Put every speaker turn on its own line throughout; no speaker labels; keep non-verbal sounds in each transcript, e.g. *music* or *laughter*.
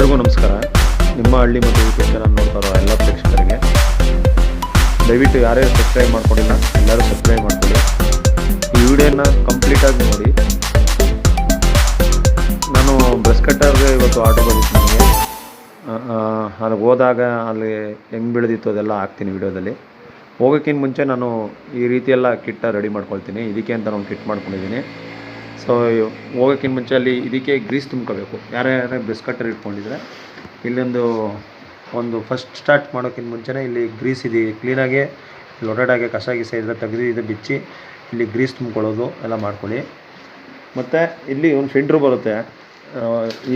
ಎಲ್ರಿಗೂ ನಮಸ್ಕಾರ. ನಿಮ್ಮ ಹಳ್ಳಿ ಮತ್ತು ಯೂಟ್ಯೂಬ್ ಚಾನಲ್ ನೋಡ್ತಾರೋ ಎಲ್ಲ ಪ್ರೇಕ್ಷಕರಿಗೆ, ದಯವಿಟ್ಟು ಯಾರ್ಯಾರು ಸಬ್ಸ್ಕ್ರೈಬ್ ಮಾಡ್ಕೊಂಡಿಲ್ಲ, ಎಲ್ಲರೂ ಸಬ್ಸ್ಕ್ರೈಬ್ ಮಾಡ್ಕೊಳ್ಳಿ. ಈ ವಿಡಿಯೋನ ಕಂಪ್ಲೀಟಾಗಿ ನೋಡಿ. ನಾನು ಬ್ರಷ್ ಕಟ್ಟರ್ಗೆ ಇವತ್ತು ಆರ್ಡರ್ ಬಂದಿತ್ತು ನನಗೆ ಅಲ್ಲಿ ಹೋದಾಗ ಅಲ್ಲಿ ಹೆಂಗೆ ಬೆಳೆದಿತ್ತು ಅದೆಲ್ಲ ಹಾಕ್ತೀನಿ ವಿಡಿಯೋದಲ್ಲಿ. ಹೋಗೋಕ್ಕಿಂತ ಮುಂಚೆ ನಾನು ಈ ರೀತಿಯೆಲ್ಲ ಕಿಟ್ಟ ರೆಡಿ ಮಾಡ್ಕೊಳ್ತೀನಿ. ಇದಕ್ಕೆ ಅಂತ ನಾನು ಕಿಟ್ ಮಾಡ್ಕೊಂಡಿದ್ದೀನಿ. ಸೊ ಹೋಗೋಕ್ಕಿಂತ ಮುಂಚೆ ಅಲ್ಲಿ ಇದಕ್ಕೆ ಗ್ರೀಸ್ ತುಂಬ್ಕೋಬೇಕು. ಯಾರೇ ಬ್ರಷ್ ಕಟ್ಟರ್ ಇಟ್ಕೊಂಡಿದ್ರೆ. ಇಲ್ಲೊಂದು, ಒಂದು ಫಸ್ಟ್ ಸ್ಟಾರ್ಟ್ ಮಾಡೋಕ್ಕಿಂತ ಮುಂಚೆನೇ ಇಲ್ಲಿ ಗ್ರೀಸ್ ಇದೆ. ಕ್ಲೀನಾಗಿ ಒಡಾಡಾಗೆ ಕಸ ಗಿಸ ಇದ್ರೆ ತೆಗೆದು ಇದು ಬಿಚ್ಚಿ, ಇಲ್ಲಿ ಗ್ರೀಸ್ ತುಂಬ್ಕೊಳ್ಳೋದು ಎಲ್ಲ ಮಾಡ್ಕೊಳ್ಳಿ. ಮತ್ತು ಇಲ್ಲಿ ಒಂದು ಫಿಲ್ಟ್ರ್ ಬರುತ್ತೆ.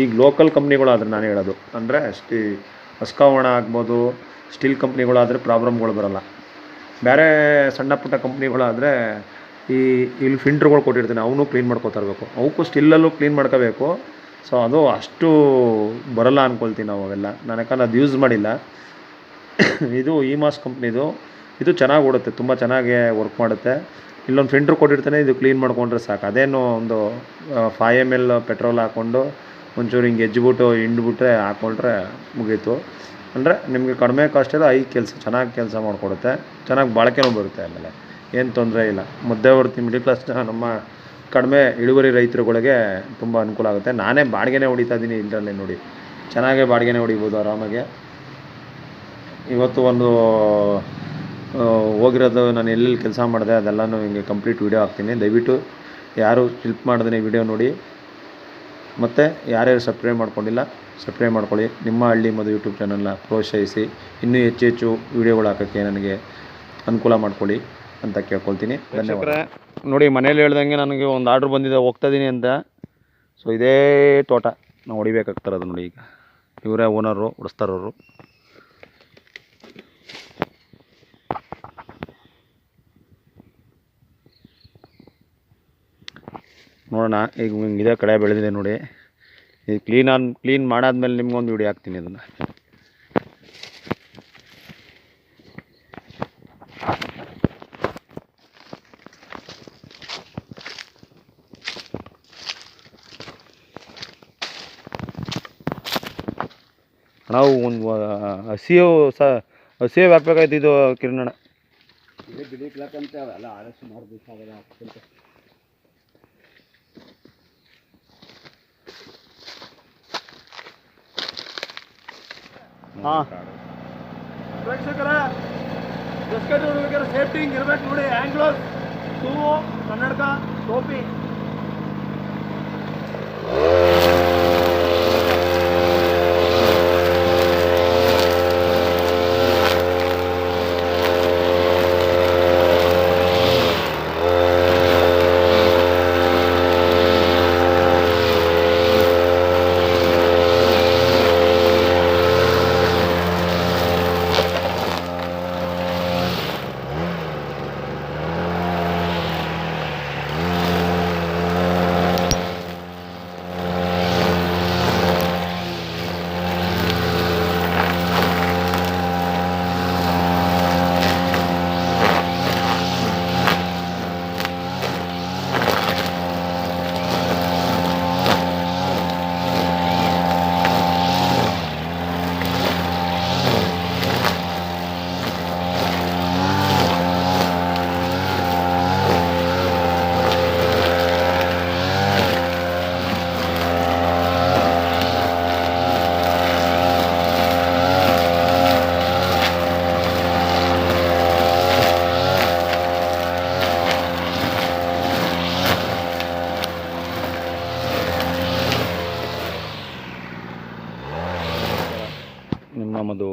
ಈಗ ಲೋಕಲ್ ಕಂಪ್ನಿಗಳಾದ್ರೆ ನಾನು ಹೇಳೋದು. ಅಂದರೆ ಸ್ಟಿ ಹಸ್ಕಾವಣ ಆಗ್ಬೋದು ಸ್ಟೀಲ್ ಕಂಪ್ನಿಗಳಾದರೆ ಪ್ರಾಬ್ಲಮ್ಗಳು ಬರಲ್ಲ. ಬೇರೆ ಸಣ್ಣ ಪುಟ್ಟ ಕಂಪ್ನಿಗಳಾದರೆ ಈ ಇಲ್ಲಿ ಫಿಲ್ಟ್ರ್ಗಳು ಕೊಟ್ಟಿರ್ತಾನೆ, ಅವನು ಕ್ಲೀನ್ ಮಾಡ್ಕೊತಾ ಇರಬೇಕು. ಅವಕ್ಕೂ ಸ್ಟಿಲ್ಲಲ್ಲೂ ಕ್ಲೀನ್ ಮಾಡ್ಕೋಬೇಕು. ಸೊ ಅದು ಅಷ್ಟು ಬರಲ್ಲ ಅಂದ್ಕೊಳ್ತೀನಿ ನಾವು ಅವೆಲ್ಲ. ನಾನು ಯಾಕಂದ್ರೆ ಅದು ಯೂಸ್ ಮಾಡಿಲ್ಲ. *coughs* ಇದು ಇ ಮಾಸ್ ಕಂಪ್ನಿದು ಇದು ಚೆನ್ನಾಗಿ ಓಡುತ್ತೆ, ತುಂಬ ಚೆನ್ನಾಗಿ ವರ್ಕ್ ಮಾಡುತ್ತೆ. ಇಲ್ಲೊಂದು ಫಿಲ್ಟ್ರ್ ಕೊಟ್ಟಿರ್ತಾನೆ, ಇದು ಕ್ಲೀನ್ ಮಾಡ್ಕೊಂಡ್ರೆ ಸಾಕು. ಅದೇನು ಒಂದು ಫೈವ್ ಎಂ ಎಲ್ ಪೆಟ್ರೋಲ್ ಹಾಕ್ಕೊಂಡು ಒಂಚೂರು ಹಿಂಗೆ ಎಜ್ಜಿಬಿಟ್ಟು ಹಿಂಡ್ಬಿಟ್ರೆ ಹಾಕ್ಕೊಂಡ್ರೆ ಮುಗೀತು. ಅಂದರೆ ನಿಮಗೆ ಕಡಿಮೆ ಕಾಸ್ಟಲ್ಲಿ ಐ ಕೆಲಸ, ಚೆನ್ನಾಗಿ ಕೆಲಸ ಮಾಡಿಕೊಡುತ್ತೆ. ಚೆನ್ನಾಗಿ ಬಾಳಿಕೆನೂ ಬರುತ್ತೆ ಆಮೇಲೆ ಏನು ತೊಂದರೆ ಇಲ್ಲ. ಮಧ್ಯವರ್ತಿ ಮಿಡಿಲ್ ಕ್ಲಾಸ್ ನಮ್ಮ ಕಡಿಮೆ ಇಳುವರಿ ರೈತರುಗಳಿಗೆ ತುಂಬ ಅನುಕೂಲ ಆಗುತ್ತೆ. ನಾನೇ ಬಾಡಿಗೆನೇ ಹೊಡಿತಾ ಇದ್ದೀನಿ ಇದರಲ್ಲೇ ನೋಡಿ. ಚೆನ್ನಾಗೇ ಬಾಡಿಗೆನೇ ಹೊಡಿಬೋದು ಆರಾಮಾಗೆ. ಇವತ್ತು ಒಂದು ಹೋಗಿರೋದು ನಾನು ಎಲ್ಲೆಲ್ಲಿ ಕೆಲಸ ಮಾಡಿದೆ ಅದೆಲ್ಲನೂ ಹಿಂಗೆ ಕಂಪ್ಲೀಟ್ ವೀಡಿಯೋ ಹಾಕ್ತೀನಿ. ದಯವಿಟ್ಟು ಯಾರು ಹೆಲ್ಪ್ ಮಾಡಿದ್ರೆ ವಿಡಿಯೋ ನೋಡಿ. ಮತ್ತು ಯಾರ್ಯಾರು ಸಬ್ಸ್ಕ್ರೈಬ್ ಮಾಡ್ಕೊಂಡಿಲ್ಲ ಸಬ್ಸ್ಕ್ರೈಬ್ ಮಾಡ್ಕೊಳ್ಳಿ. ನಿಮ್ಮ ಹಳ್ಳಿ ಮದು ಯೂಟ್ಯೂಬ್ ಚಾನಲ್ನ ಪ್ರೋತ್ಸಾಹಿಸಿ. ಇನ್ನೂ ಹೆಚ್ಚು ಹೆಚ್ಚು ವೀಡಿಯೋಗಳು ಹಾಕೋಕ್ಕೆ ನನಗೆ ಅನುಕೂಲ ಮಾಡ್ಕೊಳ್ಳಿ. ಅಂತ ಕೇಳ್ಕೊಳ್ತೀನಿ. ಧನ್ಯವಾದ. ನೋಡಿ ಮನೇಲಿ ಹೇಳ್ದಂಗೆ ನನಗೆ ಒಂದು ಆರ್ಡ್ರ್ ಬಂದಿದೆ ಹೋಗ್ತಾ ಇದ್ದೀನಿ ಅಂತ. ಸೊ ಇದೇ ತೋಟ. ನಾವು ಹೊಡಿಬೇಕಾಗ್ತಾರದು ನೋಡಿ ಈಗ. ಇವರೇ ಓನರು ಹೊಡಿಸ್ತಾರವರು. ನೋಡೋಣ ಈಗ ಹಿಂಗೆ ಇದೇ ಕಡೆ ಬೆಳೆದಿದೆ ನೋಡಿ. ಈಗ ಕ್ಲೀನ್ ಆನ್ ಕ್ಲೀನ್ ಮಾಡಾದ್ಮೇಲೆ ನಿಮ್ಗೊಂದು ವಿಡಿಯೋ ಹಾಕ್ತೀನಿ ಅದನ್ನು. ನಾವು ಒಂದು ಹಸಿವು ಸ ಹಸಿವು ಹಾಕ್ಬೇಕಾಯ್ತು ಇದು ಕಿರಣಣ ಹಾಂ.
ಪ್ರೇಕ್ಷಕರ ಬಿಸ್ಕೆಟ್ ಹೊಡ್ಬೇಕಾದ್ರೆ ಸೇಫ್ಟಿ ಹಿಂಗೆ ಇರ್ಬೇಕು ನೋಡಿ ಆ್ಯಂಗ್ಲೋಸ್ ಹೂವು ಕನ್ನಡಕ ಟೋಪಿ
ನಿಮ್ಮ ನಮ್ಮದು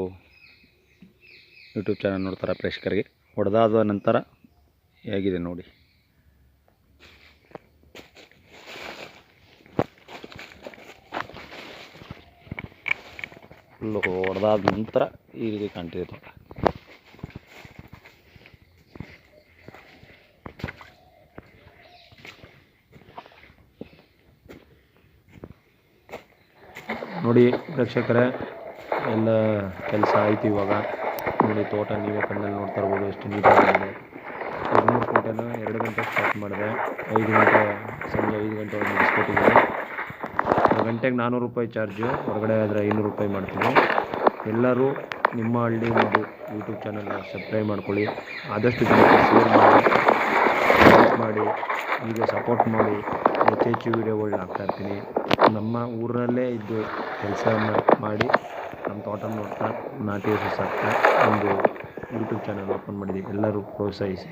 ಯೂಟ್ಯೂಬ್ ಚಾನಲ್ ನೋಡ್ತಾರೆ ಪ್ರೇಕ್ಷಕರಿಗೆ? ಹೊಡೆದಾದ ನಂತರ ಹೇಗಿದೆ ನೋಡಿ. ಫುಲ್ಲು ಹೊಡೆದಾದ ನಂತರ ಈ ರೀತಿ ಕಾಣ್ತಿದೆ ತೋಟ. ನೋಡಿ ಪ್ರೇಕ್ಷಕರೇ ಎಲ್ಲ ಕೆಲಸ ಆಯಿತು ಇವಾಗ. ನೋಡಿ, ತೋಟ ನೀವೇ ಕಣ್ಣಲ್ಲಿ ನೋಡ್ತಾ ಇರ್ಬೋದು, ಎಷ್ಟು ನೀಟಾಗಿದೆ. ಇನ್ನೂರು ಫೋಟೋನ ಎರಡು ಗಂಟೆ ಸ್ಟಾರ್ಟ್ ಮಾಡಿದೆ. ಐದು ಗಂಟೆ, ಸಂಜೆ ಐದು ಗಂಟೆ ಒಳಗೆ ಮುಗಿಸ್ಕೊಟ್ಟಿದ್ದೀನಿ. ಗಂಟೆಗೆ ನಾನ್ನೂರು ರೂಪಾಯಿ ಚಾರ್ಜು, ಹೊರಗಡೆ ಆದರೆ ಐನೂರು ರೂಪಾಯಿ ಮಾಡ್ತೀನಿ. ಎಲ್ಲರೂ ನಿಮ್ಮ ಹಳ್ಳಿ ಮಧು ಯೂಟ್ಯೂಬ್ ಚಾನಲ್ನ ಸಬ್ಸ್ಕ್ರೈಬ್ ಮಾಡ್ಕೊಳ್ಳಿ. ಆದಷ್ಟು ಜನಕ್ಕೆ ಶೇರ್ ಮಾಡಿ ಲೈಕ್ ಮಾಡಿ, ಹೀಗೆ ಸಪೋರ್ಟ್ ಮಾಡಿ. ಹೆಚ್ಚು ಹೆಚ್ಚು ವೀಡಿಯೋಗಳನ್ನ ಹಾಕ್ತಾಯಿರ್ತೀನಿ ನಮ್ಮ ಊರಲ್ಲೇ ಇದ್ದು ಕೆಲಸ ಮಾಡಿ ನಮ್ಮ ತೋಟ ನೋಡ್ತಾ ನಾಟಿ ಹಸು ಸಾಕ್ತಾ ಒಂದು ಯೂಟ್ಯೂಬ್ ಚಾನಲ್ ಓಪನ್ ಮಾಡಿದ್ದೀವಿ. ಎಲ್ಲರೂ ಪ್ರೋತ್ಸಾಹಿಸಿ.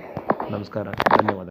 ನಮಸ್ಕಾರ. ಧನ್ಯವಾದ.